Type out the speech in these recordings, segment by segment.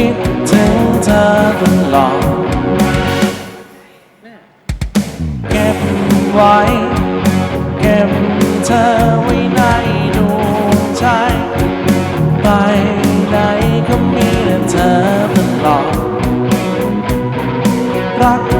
คิดถึงเธอตลอดเก็บไว้ เก็บเธอไว้ในดวงใจ ไปไหนก็มีแต่เธอตลอดรัก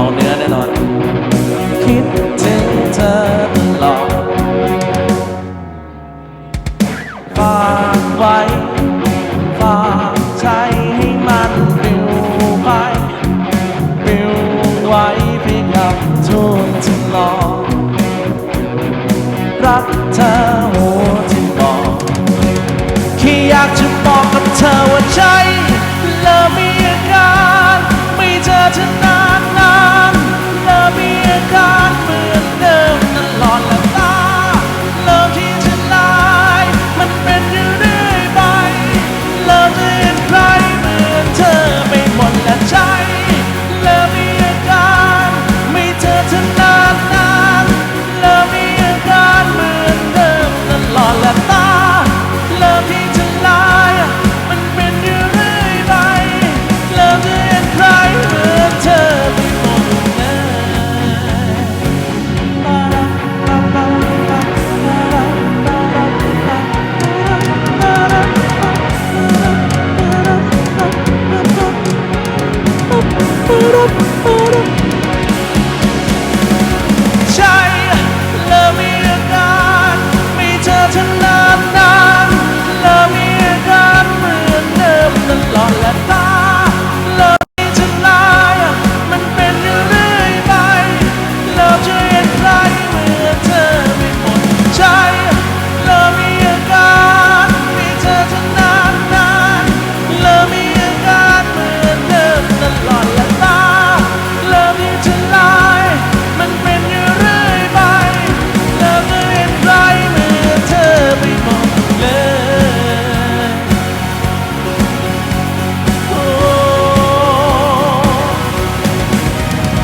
เอาเนื้อแน่นอน คิดถึงเธอตลอดฝากไว้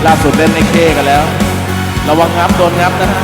ล่าสุดเล่นในเคกันแล้ว ระวังงับโดนงับนะฮะ